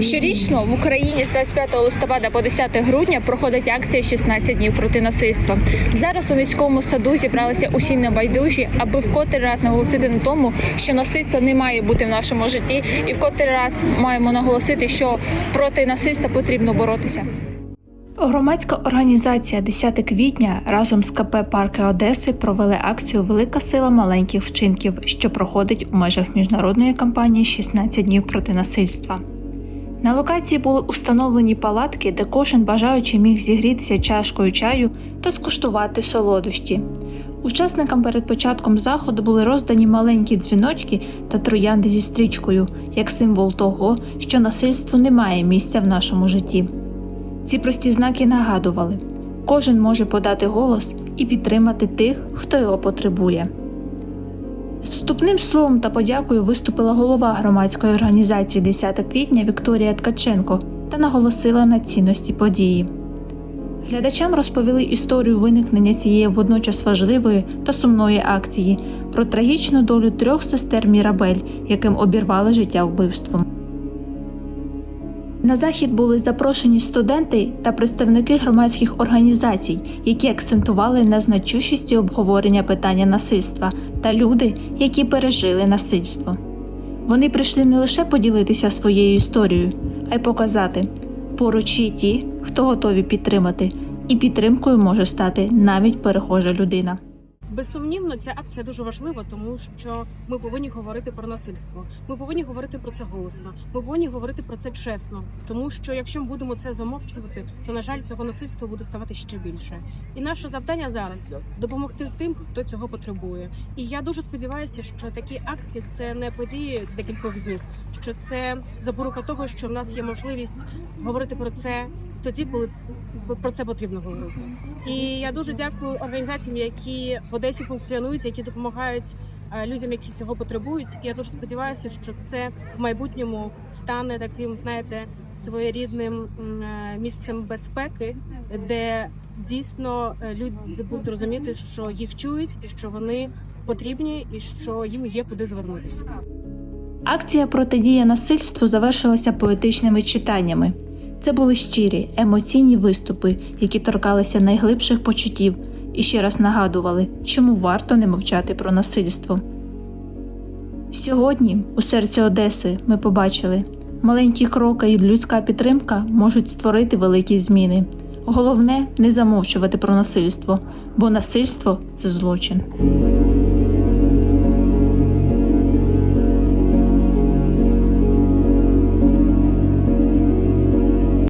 Щорічно в Україні з 25 листопада по 10 грудня проходить акція «16 днів проти насильства. Зараз у міському саду зібралися усі небайдужі, аби вкотре раз наголосити на тому, що насильство не має бути в нашому житті, і вкотре раз маємо наголосити, що проти насильства потрібно боротися. Громадська організація 10 квітня разом з КП Парки Одеси провели акцію Велика сила маленьких вчинків, що проходить у межах міжнародної кампанії «16 днів проти насильства. На локації були установлені палатки, де кожен бажаючий міг зігрітися чашкою чаю та скуштувати солодощі. Учасникам перед початком заходу були роздані маленькі дзвіночки та троянди зі стрічкою, як символ того, що насильству не має місця в нашому житті. Ці прості знаки нагадували: кожен може подати голос і підтримати тих, хто його потребує. З вступним словом та подякою виступила голова громадської організації 10 квітня Вікторія Ткаченко та наголосила на цінності події. Глядачам розповіли історію виникнення цієї водночас важливої та сумної акції про трагічну долю трьох сестер Мірабель, яким обірвали життя вбивством. На захід були запрошені студенти та представники громадських організацій, які акцентували на значущості обговорення питання насильства та люди, які пережили насильство. Вони прийшли не лише поділитися своєю історією, а й показати поруч є ті, хто готові підтримати, і підтримкою може стати навіть перехожа людина. Безсумнівно, ця акція дуже важлива, тому що ми повинні говорити про насильство. Ми повинні говорити про це голосно. Ми повинні говорити про це чесно. Тому що якщо ми будемо це замовчувати, то на жаль, цього насильства буде ставати ще більше. І наше завдання зараз допомогти тим, хто цього потребує. І я дуже сподіваюся, що такі акції це не події декількох днів, що це запорука того, що в нас є можливість говорити про це тоді, коли про це потрібно говорити. І я дуже дякую організаціям, які в Одесі функціонують, які допомагають е, людям, які цього потребують. Я дуже сподіваюся, що це в майбутньому стане таким, знаєте, своєрідним е, місцем безпеки, де дійсно е, люди будуть розуміти, що їх чують, і що вони потрібні, і що їм є куди звернутися. Акція протидія насильству завершилася поетичними читаннями. Це були щирі, емоційні виступи, які торкалися найглибших почуттів і ще раз нагадували, чому варто не мовчати про насильство. Сьогодні, у серці Одеси, ми побачили, маленькі кроки і людська підтримка можуть створити великі зміни. Головне не замовчувати про насильство, бо насильство це злочин.